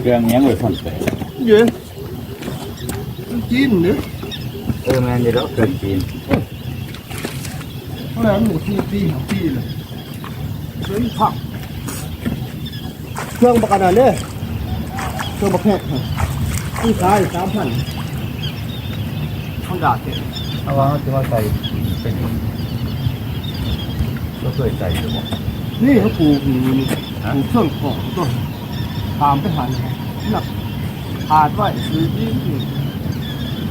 เครื่องยังไว้พ่นไปเย็นจีนเนี่ยเออแม่นอยู่แล้วเครื่องจีนเพราะนั้นหมูที่ปีของปีเลยเครื่องผักเครื่องประกันเนี่ยเครื่องประแพทย์ที่ขายสามพันข้างดาดเนี่ยเอาว่าจะว่าใส่เป็นก็เคยใส่อยู่บ่นี่เขาปลูกอยู่นี่ปลูกเครื่องของต้น ตามไปหันหนักขาดไว้คือที่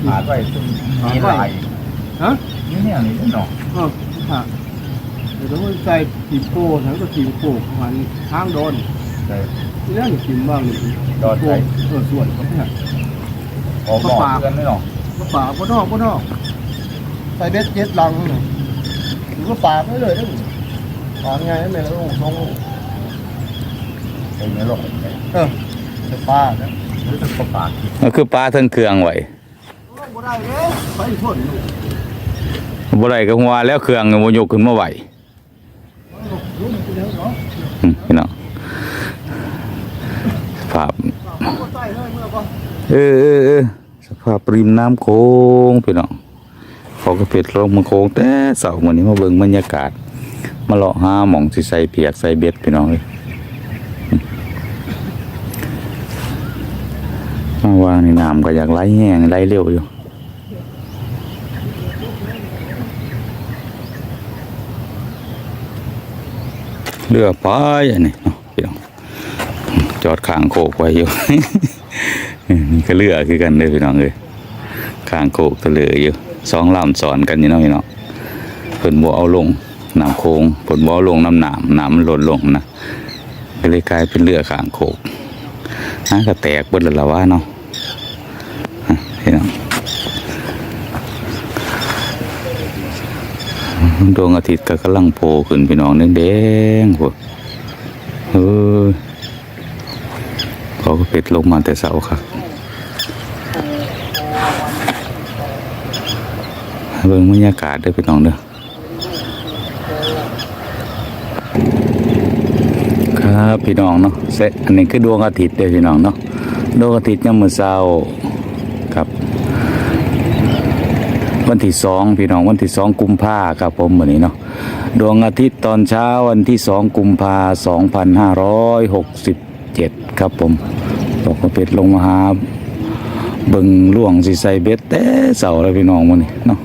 หาดไว้ซึ่งมีหลายฮะนี่เนี่ยนี่เนาะเออค่ะเดี๋ยวต้องใส่ตีโป้ทั้งก็ตีโป้มันทางโดนใส่ที่นั่นกินบ้างนี่ดอดโป้ใส่เออส่วนเขาเนี่ยออกหม้อเพื่อนไม่เนาะก็ปากก็นอกก็นอกใส่เบ็ดเจ็ดลังเนี่ยหรือก็ป่าไปเลยได้ป่าไงไม่แล้วทรง ใส่เนื้อลงไปเออใส่ป่านะหรือจะประปากก็คือปลาเทั้งเครื่องไว้บ่ได้เลยไปพ่นลูกบ่ได้ก็หัวแล้วเครื่องก็บ่ยกขึ้นมาไหวรู้มันเป็นยังเนาะอืมพี่น้องสภาพป่ใส่เลยเมื่อก่อเออเออเออสภาพริมน้ำโขงพี่น้องเขาก็เผ็ดลงมาโขงแต่เสาร์มื้อนี้มาเบิ่งบรรยากาศ มาเลาะหาหม่องสิใส่เปียกใส่เบ็ดพี่น้องเอ้ย มาวางนี่น้ำก็อยากไหลแห้งไหลเร็วอยู่เรือไปอันนี้เนาะพี่น้องจอดข้างโคกไว้อยู่นี่ก็เรือคือกันเลยพี่น้องเลยข้างโคกก็เรืออยู่สองลำสอนกันอยู่เนาะพี่น้องเพิ่นบ่เอาลงน้ำโค้งเพิ่นบ่เอาลงน้ำหนามน้ำมันลดลงนะก็เลยกลายเป็นเรือข้างโคก น่าก็แตกเบิดแล้วล่ะว่าเนาะพี่น้องดวงอาทิตย์ก็กำลังโผล่ขึ้นพี่น้องแดงๆพวกเออเขาก็เป็ดลงมาแต่เสาครับเบิ่งบรรยากาศด้อพี่น้องเด้อ ครับพี่น้องเนาะเสร็จอันนี้คือดวงอาทิตย์เด้อพี่น้องเนาะดวงอาทิตย์ยามมื้อเช้าครับ วันที่สองพี่น้องวันที่สองกุมภาครับผมมื้อนี้เนาะดวงอาทิตย์ตอนเช้าวันที่สองกุมภาสองพันห้าร้อยหกสิบเจ็ดครับผมตกกระเป็ดลงมาหาเบิ่งล่วงสิใส่เบ็ดแต่เสาแล้วพี่น้องมื้อนี้เนาะ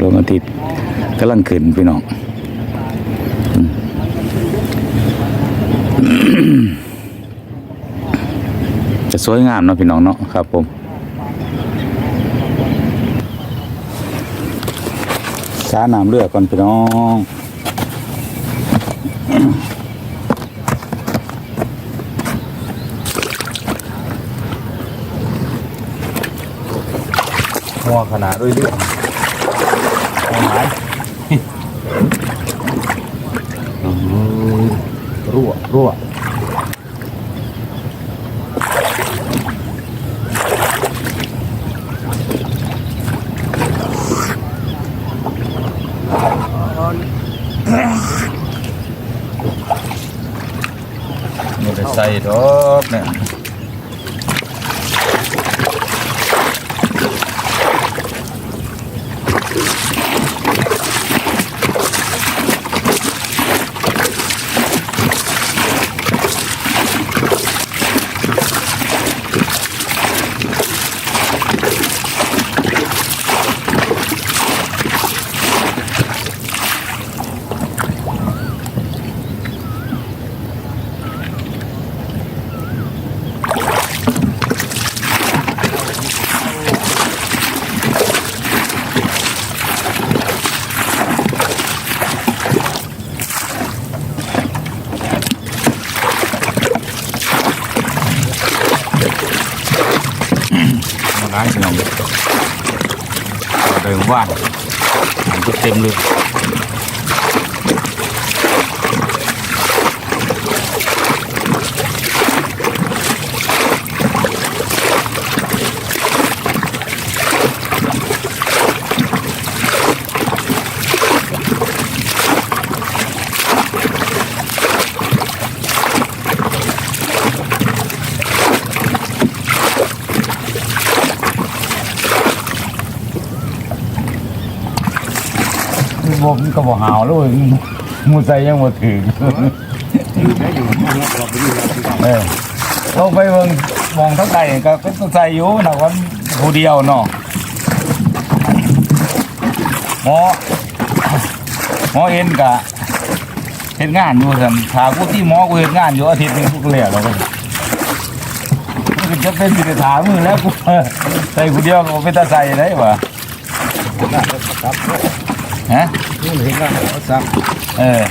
ดวงอาทิตย์กำลังขึ้นพี่น้องอืม จะสวยงามเนาะพี่น้องเนาะครับผมช้าน้ำเลือดก่อนพี่น้องหัวขนาดด้วยเลือดเอาไรั่วรั่วมันจะใส่ดอกเนี่ย มาล้าง พี่น้องเดิ บ่มันก็บ่หาวเลยมูใส่ยังบ่ถึงอยู่ได้อยู่นะเราไปอยู่เราไปอยู่เออเราไปเบิ่งมองทั้งใดก็เป็นตัวใส่อยู่นะวันผู้เดียวเนาะหมอหมอเห็นกะเฮ็ดงานอยู่ซั่นถ้ากูที่หมอกูเฮ็ดงานอยู่อาทิตย์หนึงกูก็แล้วแล้วก็มันก็จะเป็นสิได้ถามมือแล้วกูใส่ผู้เดียวก็บ่เป็นตาใส่ได้วะครับ ฮะนี่เห็นว่าเขาซักเออ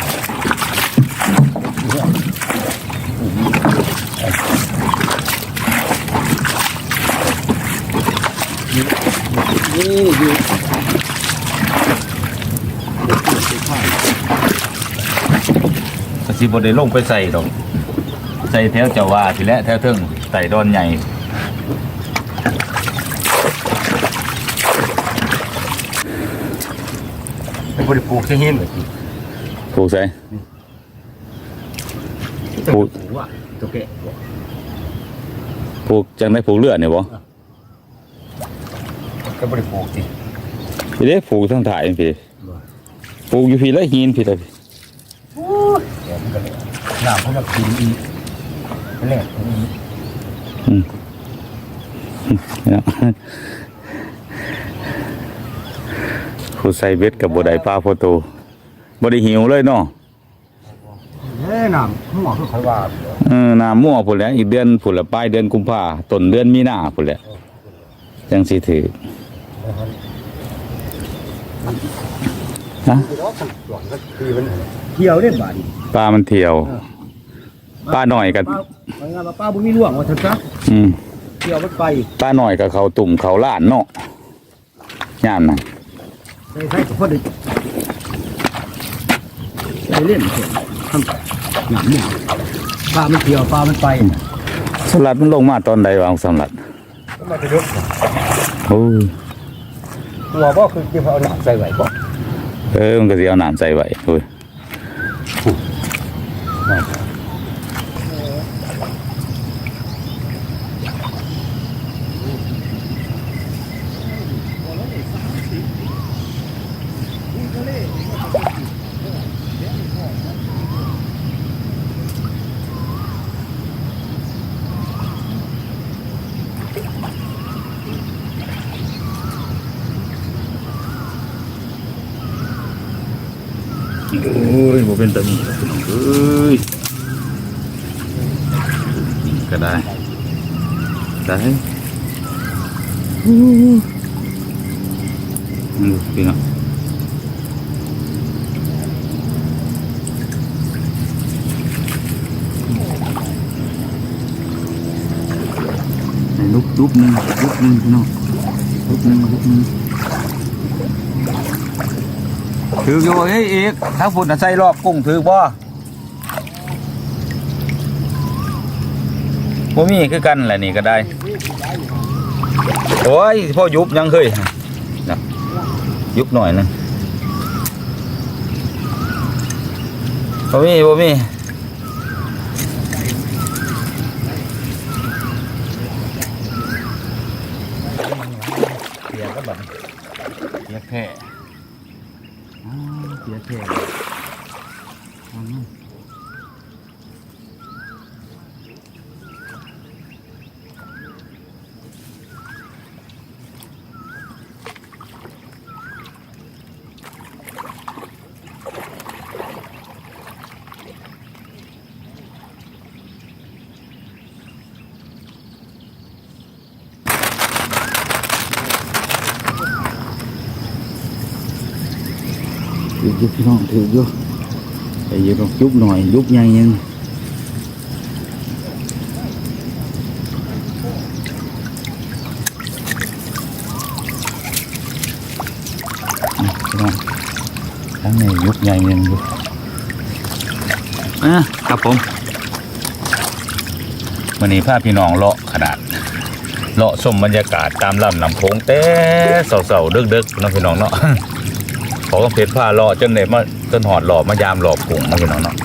นี่อยู่ก็สิบ่ได้ลงไปใส่ดอก ใส่แถวเจ้าว่าทีแหละแถวเทิงใส่ดอนใหญ่ เป็น บริปลูกที่หินเลยผูกใส่ปลูกอะตัวแกะผูกจังได้ผูกเลือดเนี่ยบ่ก็บริปลูกสิพี่เด้ผูกทั้งถ่ายพี่ผูกอยู่พี่แล้วหินพี่เลยพี่เดี๋ยวมันก็เลยน้ำเขาจะกินอีกแรกเนาะ ผู้ใส่เบ็ดกับบ่ได้ปลาโฟโตบ่ได้หิวเลยเนาะเอ้น้ำหัวคือเขาว่าเออน้ำมั่วพุ่นแหล้วอีกเดือนพุ่นละปลายเดือนกุมภาต้นเดือนมีนาพุ่นแหละจังสิถือฮะเที่ยวเล่นบาดปลามันเที่ยวปลาหน่อยกับป้าไปงานป้าบุญมีล่วงว่าเถอะจ้ะอืมเที่ยวมันไป ปลาหน่อยกับเขาตุ่มเขาล้านเนาะย่ามน่ะ ใส่ใส่กับพ่อเด็กใส่เล่นเถอะทำหนำเนี่ยปลามันเที่ยวปลามันไปสลัดมันลงมาตอนใดวางสลัดมาจะยกโอ้ยตัวบ่คือที่เขาเอาหนักใส่ไว้บ่เออมันก็สิเอาน้ำใส่ไว้โอ้ย โอ้ยบ่เป็นตะมีแล้วพี่น้องเอ้ยก็ได้ได้อืมพี่น้องลุกลุกหนึ่งลุกหนึ่งพี่น้องลุกหนึ่งลุกหนึ่ง ถืออยู่เฮ้ยเอกถ้าฝุ่นน่ะใส่รอบกุ้งถือบ่บ่มีคือกันแหละนี่ก็ได้ โอ้ยพ่อยุบยังเคยนะยุบหน่อยนึงบ่มีบ่มีเสียก็บัดเสียแค่ เสี ถือยุบพี่น้องถือยุบไอ้ยุบยุบหน่อยยุบใหญ่ยังอะพี่น้องทั้งในยุบใหญ่ยังยุบอะครับผมวันนี้พาพี่น้องเลาะขนาดเลาะชมบรรยากาศตามลำลำโพงแต่เสาๆดึกๆเนาะพี่น้องเนาะ ขาต้องเพชรผ้าหล่อจนเลยมาจนหอดหล่อมายามหล่อผงมาพี่น้องเนาะ